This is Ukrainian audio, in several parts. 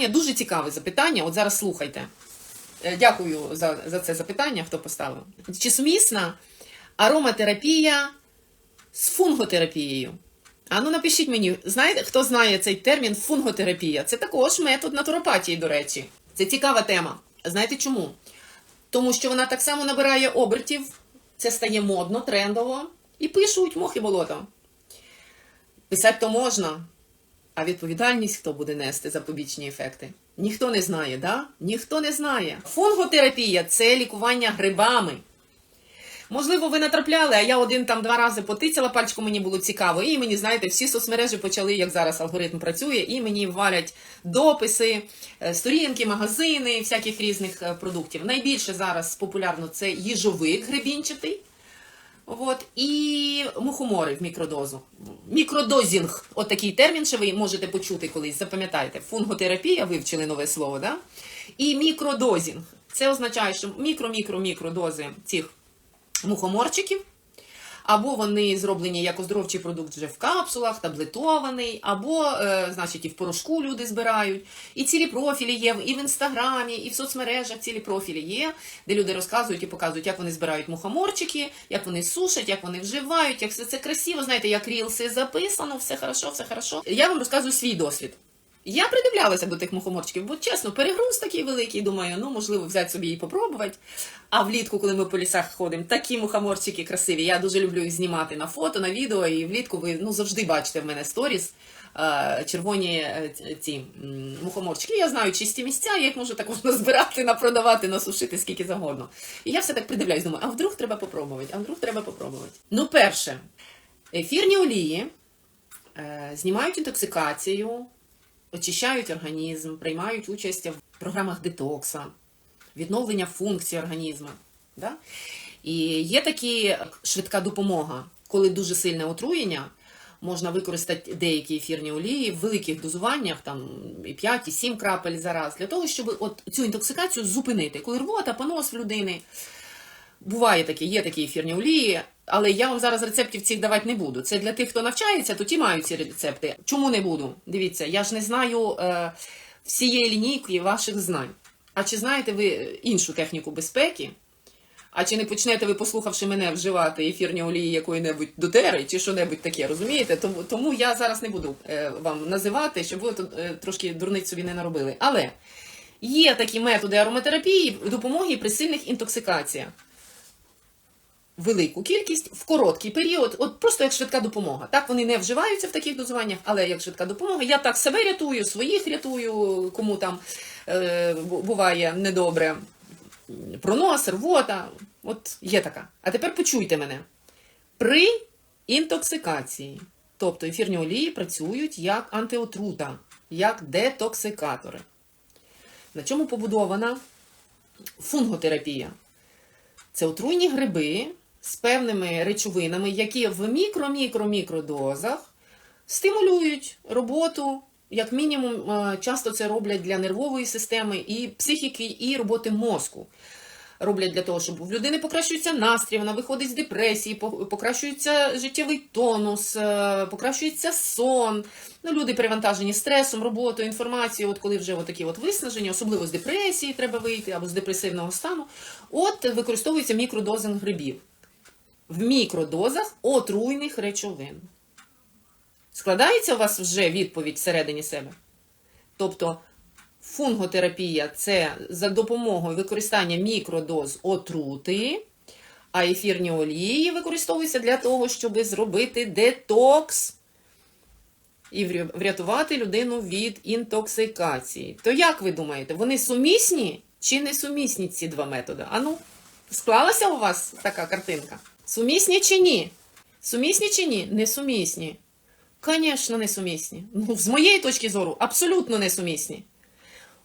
запитання, дуже цікаве запитання. От зараз слухайте. Е, Дякую за, за це запитання, хто поставив. Чи сумісна ароматерапія з фунготерапією? А ну напишіть мені, знаєте, хто знає цей термін фунготерапія? Це також метод натуропатії, до речі. Це цікава тема. Знаєте чому? Тому що вона так само набирає обертів, це стає модно, трендово, і пишуть мохи болото. Писати то можна, а відповідальність хто буде нести за побічні ефекти? Ніхто не знає, да? Ніхто не знає. Фунготерапія це лікування грибами. Можливо, ви натрапляли, а я один там два рази потицяла пальчиком, мені було цікаво. І мені, знаєте, всі соцмережі почали, як зараз алгоритм працює, і мені валять дописи, е, сторінки, магазини, всяких різних е, продуктів. Найбільше зараз популярно це їжовик грибінчатий. От, і мухомори в мікродозу. Мікродозінг. От такий термін, що ви можете почути колись, запам'ятайте. Фунготерапія, вивчили нове слово, да? І мікродозінг. Це означає, що мікро-мікро-мікродози цих мухоморчиків, або вони зроблені як оздоровчий продукт вже в капсулах, таблетований, або, е, значить, і в порошку люди збирають. І цілі профілі є і в інстаграмі, і в соцмережах цілі профілі є, де люди розказують і показують, як вони збирають мухоморчики, як вони сушать, як вони вживають, як все це красиво, знаєте, як рілси записано, все хорошо, все хорошо. Я вам розказую свій досвід. Я придивлялася до тих мухоморчиків, бо чесно, перегруз такий великий, думаю, ну можливо взяти собі і попробувати. А влітку, коли ми по лісах ходимо, такі мухоморчики красиві. Я дуже люблю їх знімати на фото, на відео, і влітку ви ну завжди бачите в мене сторіс. е, Червоні е, ці мухоморчики. Я знаю чисті місця, я їх можу також назбирати, напродавати, насушити скільки завгодно. І я все так придивляюсь, думаю, а вдруг треба попробувати, а вдруг треба попробувати. Ну, перше, ефірні олії е, знімають інтоксикацію, очищають організм, приймають участь в програмах детокса, відновлення функцій організму. Да? І є такі швидка допомога, коли дуже сильне отруєння. Можна використати деякі ефірні олії в великих дозуваннях, там і 5, і 7 крапель за раз, для того, щоб от цю інтоксикацію зупинити. Коли рвота, понос в людини, Буває таке, є такі ефірні олії, але я вам зараз рецептів цих давати не буду. Це для тих, хто навчається, то ті мають ці рецепти. Чому не буду? Дивіться, я ж не знаю е, всієї лінійки ваших знань. А чи знаєте ви іншу техніку безпеки? А чи не почнете ви, послухавши мене, вживати ефірні олії якої-небудь дотери чи що-небудь таке, розумієте? Тому, тому я зараз не буду е, вам називати, щоб ви е, трошки дурниць собі не наробили. Але є такі методи ароматерапії допомоги при сильних інтоксикаціях велику кількість в короткий період, от просто як швидка допомога. Так вони не вживаються в таких дозуваннях, але як швидка допомога. Я так себе рятую, своїх рятую, кому там е, буває недобре. Пронос, рвота. От є така. А тепер почуйте мене. При інтоксикації, тобто ефірні олії працюють як антиотрута, як детоксикатори. На чому побудована фунготерапія? Це отруйні гриби з певними речовинами, які в мікро-мікро-мікродозах стимулюють роботу, як мінімум, е, часто це роблять для нервової системи і психіки, і роботи мозку. Роблять для того, щоб в людини покращується настрій, вона виходить з депресії, покращується життєвий тонус, е, покращується сон. Ну, люди перевантажені стресом, роботою, інформацією, от коли вже такі от виснаження, особливо з депресії треба вийти або з депресивного стану. От використовується мікродозинг грибів в мікродозах отруйних речовин. Складається у вас вже відповідь всередині себе? Тобто фунготерапія це за допомогою використання мікродоз отрути, а ефірні олії використовуються для того, щоб зробити детокс і врятувати людину від інтоксикації. То як ви думаєте, вони сумісні чи не сумісні ці два методи? Ану, склалася у вас така картинка? Сумісні чи ні? Сумісні чи ні? Несумісні. Звісно, несумісні. Ну, з моєї точки зору, абсолютно несумісні.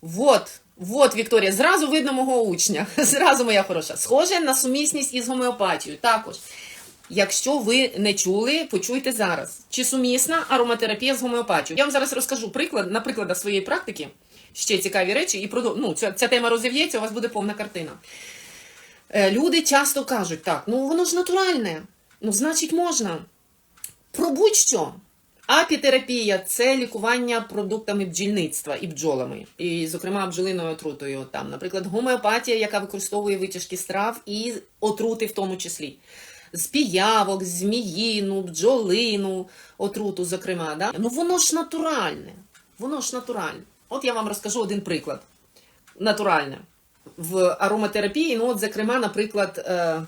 Вот, вот, Вікторія, зразу видно мого учня. Зразу моя хороша. Схоже на сумісність із гомеопатією. Також. Якщо ви не чули, почуйте зараз. Чи сумісна ароматерапія з гомеопатією? Я вам зараз розкажу приклад, на прикладах своєї практики, ще цікаві речі, і ну, ця, ця тема розів'ється, у вас буде повна картина. Е, Люди часто кажуть, так, ну воно ж натуральне, ну, значить, можна. Про будь-що. Апітерапія це лікування продуктами бджільництва і бджолами, і, зокрема, бджолиною отрутою. Там, наприклад, гомеопатія, яка використовує витяжки страв і отрути в тому числі. З піявок, зміїну, бджолину, отруту, зокрема. Да? Ну воно ж натуральне. Воно ж натуральне. От я вам розкажу один приклад. Натуральне. В ароматерапії, ну, от, зокрема, наприклад. Е-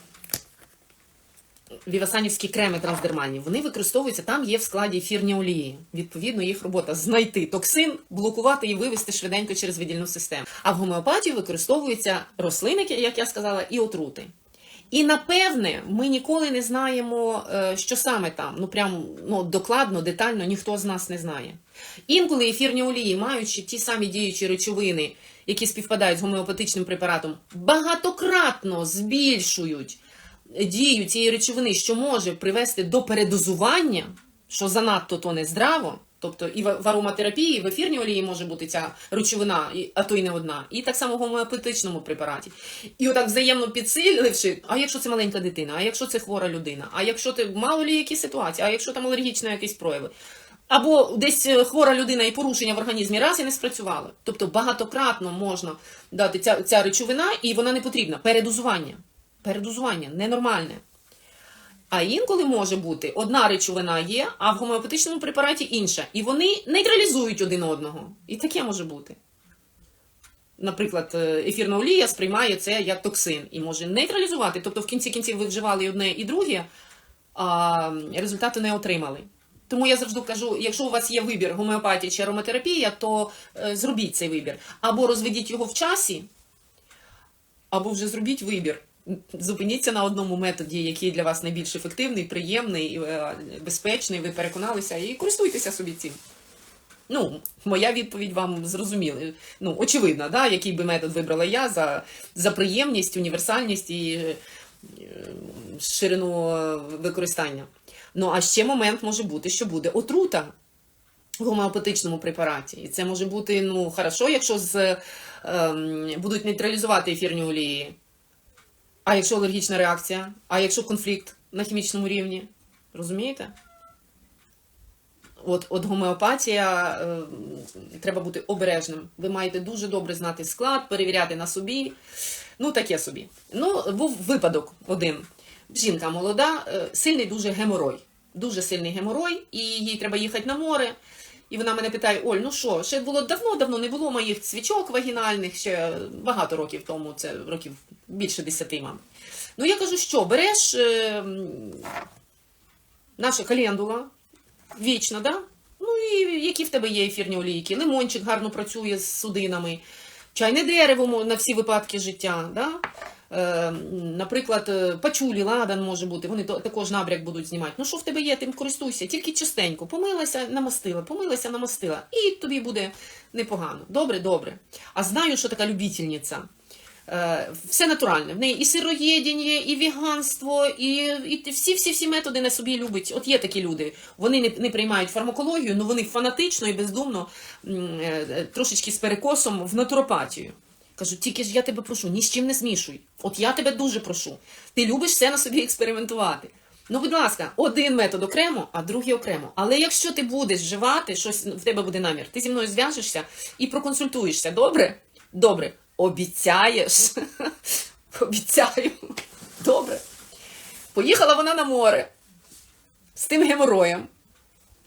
Вівасанівські креми трансдермальні, вони використовуються, там є в складі ефірні олії. Відповідно, їх робота знайти токсин, блокувати і вивести швиденько через видільну систему. А в гомеопатії використовуються рослини, як я сказала, і отрути. І напевне, ми ніколи не знаємо, е, що саме там. Ну прям ну, докладно, детально ніхто з нас не знає. Інколи ефірні олії, маючи ті самі діючі речовини, які співпадають з гомеопатичним препаратом, багатократно збільшують дію цієї речовини, що може привести до передозування, що занадто то не здраво. Тобто і в ароматерапії, і в ефірній олії може бути ця речовина, а то й не одна, і так само в гомеопатичному препараті. І отак взаємно підсиливши, а якщо це маленька дитина, а якщо це хвора людина, а якщо ти мало лі які ситуації, а якщо там алергічні якісь прояви. Або десь е, хвора людина і порушення в організмі раз і не спрацювали. Тобто багатократно можна дати ця, ця речовина, і вона не потрібна. Передозування. Передозування ненормальне. А інколи може бути одна речовина є, а в гомеопатичному препараті інша. І вони нейтралізують один одного. І таке може бути. Наприклад, е, ефірна олія сприймає це як токсин і може нейтралізувати. Тобто, в кінці кінців ви вживали одне і друге, а результату не отримали. Тому я завжди кажу: якщо у вас є вибір гомеопатія чи ароматерапія, то е, зробіть цей вибір. Або розведіть його в часі, або вже зробіть вибір. Зупиніться на одному методі, який для вас найбільш ефективний, приємний, е, безпечний, ви переконалися, і користуйтеся собі цим. Ну, моя відповідь вам зрозуміла. Ну, очевидно, да, який би метод вибрала я за, за приємність, універсальність і е, ширину використання. Ну, а ще момент може бути, що буде отрута в гомеопатичному препараті. І це може бути, ну, хорошо, якщо з, ем, будуть нейтралізувати ефірні олії. А якщо алергічна реакція, а якщо конфлікт на хімічному рівні, розумієте? От, от гомеопатія е, треба бути обережним. Ви маєте дуже добре знати склад, перевіряти на собі. Ну, таке собі. Ну, був випадок один. Жінка молода, е, сильний дуже геморой. Дуже сильний геморой, і їй треба їхати на море. І вона мене питає: Оль, ну що, ще було давно-давно не було моїх цвічок вагінальних, ще багато років тому, це років більше десяти, мам. Ну я кажу, що береш е, наша календула, вічна, да? Ну і які в тебе є ефірні олійки? Лимончик гарно працює з судинами, чайне дерево на всі випадки життя. Да? Е, наприклад, е, пачулі, ладан може бути, вони також набряк будуть знімати. Ну що в тебе є, тим користуйся, тільки частенько. Помилася, намастила, помилася, намастила. І тобі буде непогано. Добре, добре. А знаю, що така любительниця. Е, Все натуральне. В неї і сироєдіння, і веганство, і, і всі, всі, всі методи на собі любить. От є такі люди. Вони не, не приймають фармакологію, але вони фанатично і бездумно, трошечки з перекосом в натуропатію. Кажу, тільки ж я тебе прошу, ні з чим не змішуй. От я тебе дуже прошу. Ти любиш все на собі експериментувати. Ну, будь ласка, один метод окремо, а другий окремо. Але якщо ти будеш вживати, щось в тебе буде намір, ти зі мною зв'яжешся і проконсультуєшся. Добре? Добре. Обіцяєш? Обіцяю. Добре. Поїхала вона на море з тим геморроєм.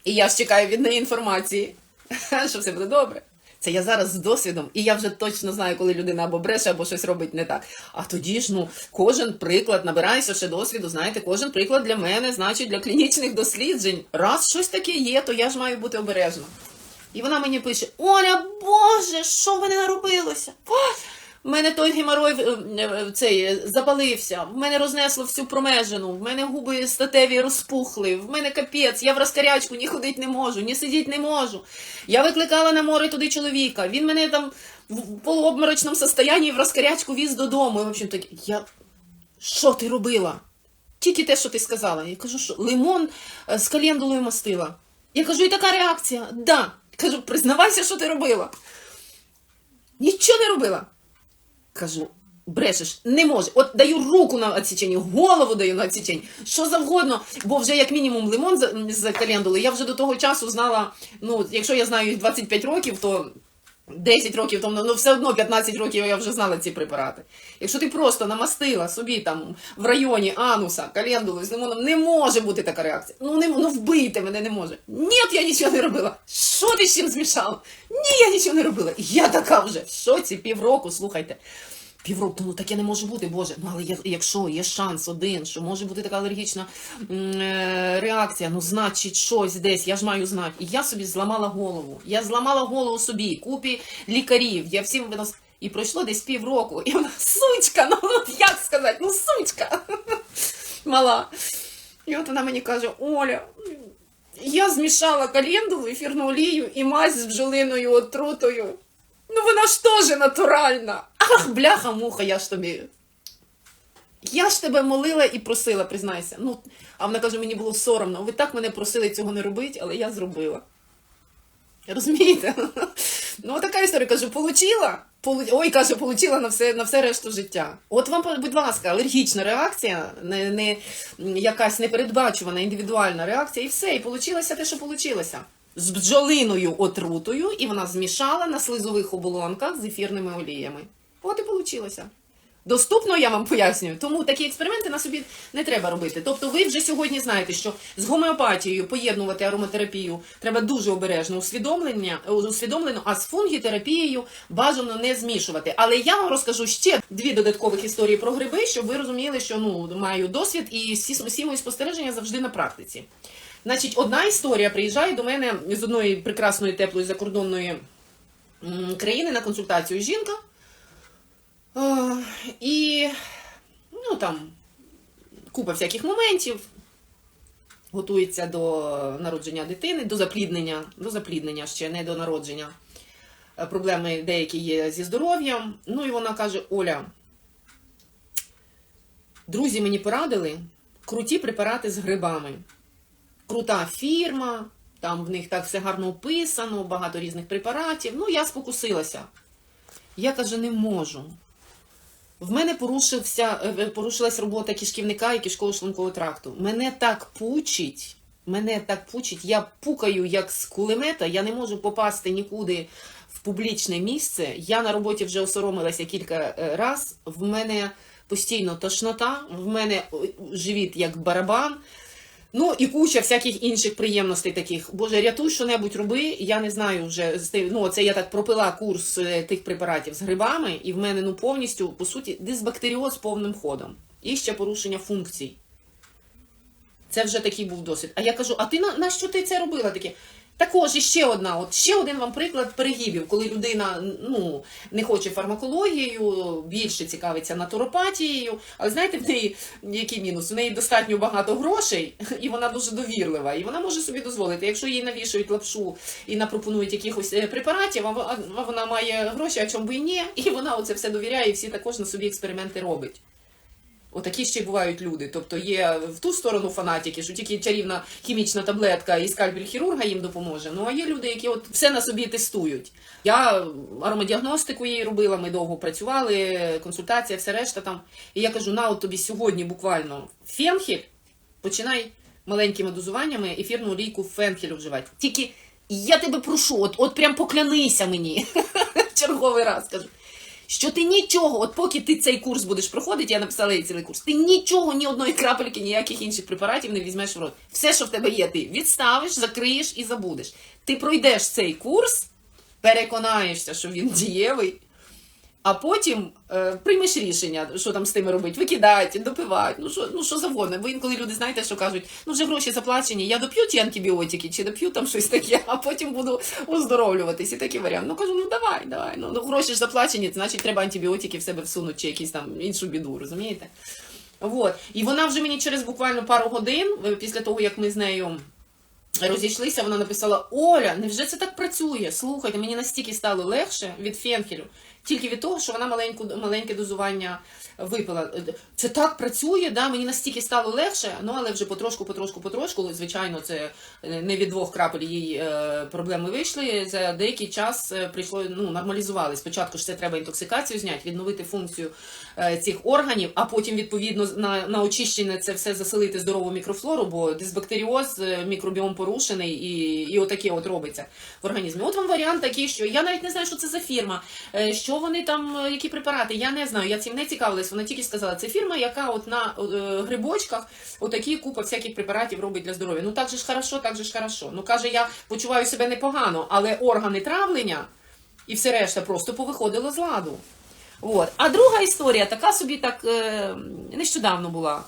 І я ж чекаю від неї інформації, що все буде добре. Це я зараз з досвідом, і я вже точно знаю, коли людина або бреше, або щось робить не так. А тоді ж, ну, кожен приклад, набираюся ще досвіду, знаєте, кожен приклад для мене, значить, для клінічних досліджень. Раз щось таке є, то я ж маю бути обережна. І вона мені пише: Оля, Боже, що в мене наробилося? Ой, в мене той геморой е, е, цей е, запалився, в мене рознесло всю промежину, в мене губи статеві розпухли, в мене капець, я в розкарячку ні ходити не можу, ні сидіти не можу. Я викликала на море туди чоловіка, він мене там в полуобморочному состоянні в розкарячку віз додому. І, в общем, так, я... Що ти робила? Тільки те, що ти сказала. Я кажу, що лимон з календулою мастила. Я кажу, і така реакція. Да. Кажу, признавайся, що ти робила. Нічого не робила. Кажу, Брешеш, не може. От даю руку на відсічення, голову даю на відсічення, що завгодно, бо вже як мінімум лимон за календули. Я вже до того часу знала, ну, якщо я знаю їх 25 років, то 10 років тому, ну все одно 15 років я вже знала ці препарати. Якщо ти просто намастила собі там в районі ануса календулу з лимоном, не може бути така реакція. Ну не ну вбити мене не може. Ні, я нічого не робила. Що ти з чим змішала? Ні, я нічого не робила. Я така вже Що ці півроку, слухайте. Півроку, ну таке не може бути, Боже. Ну але якщо є шанс один, що може бути така алергічна е, реакція, ну значить щось десь, я ж маю знати. І я собі зламала голову. Я зламала голову собі, купі лікарів, я всім винос. І пройшло десь півроку, і вона сучка, ну от як сказати, ну сучка мала. І от вона мені каже: Оля, я змішала календулу, ефірну олію і мазь з бджолиною отрутою. Ну вона ж теж натуральна. Ах, бляха, муха, я ж тобі. Я ж тебе молила і просила, признайся. Ну, а вона каже, мені було соромно. Ви так мене просили цього не робити, але я зробила. Розумієте? Ну, така історія, кажу, получила. Ой, каже, получила на все, на все решту життя. От вам, будь ласка, алергічна реакція, не, не якась непередбачувана індивідуальна реакція, і все, і получилося те, що получилося. З бджолиною отрутою, і вона змішала на слизових оболонках з ефірними оліями. От і получилося. Доступно я вам пояснюю, тому такі експерименти на собі не треба робити. Тобто, ви вже сьогодні знаєте, що з гомеопатією поєднувати ароматерапію треба дуже обережно усвідомлення, усвідомлено, а з фунгітерапією бажано не змішувати. Але я вам розкажу ще дві додаткових історії про гриби, щоб ви розуміли, що ну маю досвід і всі, всі мої спостереження завжди на практиці. Значить, одна історія приїжджає до мене з одної прекрасної теплої закордонної країни на консультацію жінка. Е, І ну там купа всяких моментів. Готується до народження дитини, до запліднення, до запліднення ще не до народження. Е, Проблеми деякі є зі здоров'ям. Ну і вона каже: Оля, друзі мені порадили круті препарати з грибами. Крута фірма, там в них так все гарно описано, багато різних препаратів. Ну, я спокусилася. Я каже, не можу. В мене порушився, е, порушилась робота кишківника і кишково-шлункового тракту. Мене так пучить, мене так пучить, я пукаю як з кулемета, я не можу попасти нікуди в публічне місце. Я на роботі вже осоромилася кілька разів. В мене постійно тошнота, в мене живіт як барабан. Ну і куча всяких інших приємностей таких. Боже, рятуй що-небудь роби. Я не знаю вже з Ну, це я так пропила курс е, тих препаратів з грибами, і в мене ну повністю, по суті, дисбактеріоз повним ходом. І ще порушення функцій. Це вже такий був досвід. А я кажу: а ти на, на що ти це робила таке? Також іще одна, от ще один вам приклад перегибів, коли людина ну, не хоче фармакологією, більше цікавиться натуропатією. Але знаєте, в неї який мінус? У неї достатньо багато грошей, і вона дуже довірлива, і вона може собі дозволити. Якщо їй навішують лапшу і напропонують якихось е, препаратів, а вона має гроші, а чому би і ні, і вона оце все довіряє, і всі також на собі експерименти робить. Отакі ще й бувають люди. Тобто є в ту сторону фанатики, що тільки чарівна хімічна таблетка і скальпель хірурга їм допоможе. Ну а є люди, які от все на собі тестують. Я аромадіагностику їй робила, ми довго працювали, консультація, все решта там. І я кажу: на от тобі сьогодні буквально фенхель, починай маленькими дозуваннями ефірну олійку фенхелю вживати. Тільки я тебе прошу, от, от прям поклянися мені. Черговий раз кажу що ти нічого, от поки ти цей курс будеш проходити, я написала їй цілий курс, ти нічого, ні одної крапельки, ніяких інших препаратів не візьмеш в рот. Все, що в тебе є, ти відставиш, закриєш і забудеш. Ти пройдеш цей курс, переконаєшся, що він дієвий, а потім е, приймеш рішення, що там з тими робити, викидати, допивати, ну що, ну що завгодно. Бо інколи люди, знаєте, що кажуть, ну вже гроші заплачені, я доп'ю ті антибіотики, чи доп'ю там щось таке, а потім буду оздоровлюватись. І такий варіант. Ну кажу, ну давай, давай. Ну, ну гроші ж заплачені, значить треба антибіотики в себе всунути, чи якісь там іншу біду, розумієте? Вот. І вона вже мені через буквально пару годин, е, після того, як ми з нею розійшлися, вона написала: Оля, невже це так працює? Слухайте, мені настільки стало легше від фенхелю. Тільки від того, що вона маленьку, маленьке дозування випила. Це так працює, да? мені настільки стало легше, ну але вже потрошку, потрошку, потрошку. Звичайно, це не від двох крапель її е, проблеми вийшли. За деякий час е, прийшло ну, нормалізували. Спочатку ж це треба інтоксикацію зняти, відновити функцію е, цих органів, а потім, відповідно, на, на очищення це все заселити здорову мікрофлору, бо дисбактеріоз, мікробіом порушений, і, і отаке от робиться в організмі. От вам варіант такий, що я навіть не знаю, що це за фірма, е, що вони там, е, які препарати. Я не знаю, я цим не цікавилась. Вона тільки сказала, це фірма, яка от на е, грибочках отакі купа всяких препаратів робить для здоров'я. Ну так же ж хорошо, так же ж хорошо. Ну каже, я почуваю себе непогано, але органи травлення і все решта просто повиходило з ладу. От. А друга історія така собі так е, нещодавно була.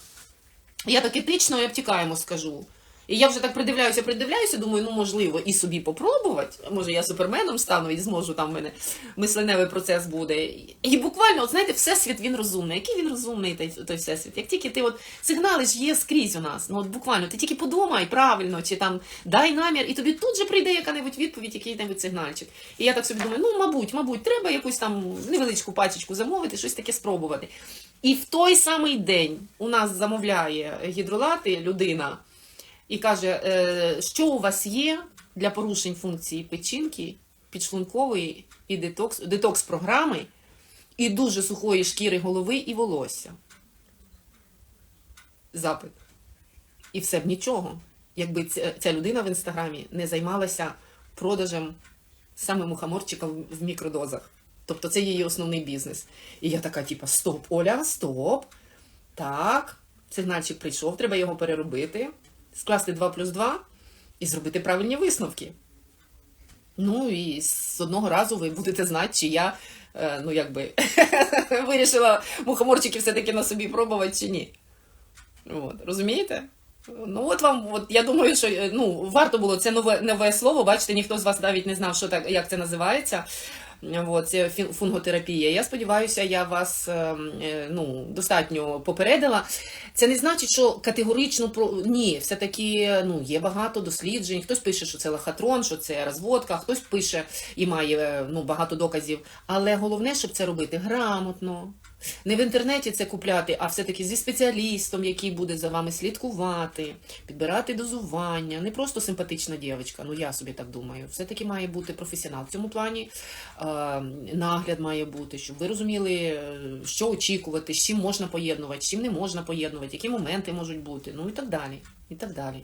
Я так етично і обтікаємо скажу. І я вже так придивляюся, придивляюся, думаю, ну можливо, і собі попробувати. Може, я суперменом стану і зможу там в мене мисленевий процес буде. І буквально, от знаєте, всесвіт він розумний. Який він розумний, той, той всесвіт? Як тільки ти от сигнали ж є скрізь у нас. Ну от буквально, ти тільки подумай правильно, чи там дай намір, і тобі тут же прийде яка-небудь відповідь, який-небудь сигнальчик. І я так собі думаю, ну мабуть, мабуть, треба якусь там невеличку пачечку замовити, щось таке спробувати. І в той самий день у нас замовляє гідролати людина і каже, е, що у вас є для порушень функції печінки, підшлункової і детокс, детокс-програми, і дуже сухої шкіри голови і волосся. Запит. І все б нічого. Якби ця, людина в інстаграмі не займалася продажем саме мухоморчика в мікродозах. Тобто це її основний бізнес. І я така, типа, стоп, Оля, стоп. Так, сигнальчик прийшов, треба його переробити, скласти 2 плюс 2 і зробити правильні висновки. Ну і з одного разу ви будете знати, чи я е, ну якби вирішила мухоморчики все-таки на собі пробувати чи ні. От, розумієте? Ну, от вам, от я думаю, що е, ну, варто було це нове, нове слово. Бачите, ніхто з вас навіть не знав, що так, як це називається. От, це фунготерапія. Я сподіваюся, я вас е, е, ну, достатньо попередила. Це не значить, що категорично про ні, все-таки ну, є багато досліджень. Хтось пише, що це лохотрон, що це розводка, хтось пише і має е, ну, багато доказів. Але головне, щоб це робити грамотно. Не в інтернеті це купляти, а все-таки зі спеціалістом, який буде за вами слідкувати, підбирати дозування. Не просто симпатична дівчинка, ну я собі так думаю. Все-таки має бути професіонал. В цьому плані е, нагляд має бути, щоб ви розуміли, е, що очікувати, з чим можна поєднувати, з чим не можна поєднувати, які моменти можуть бути, ну і так далі. І так далі.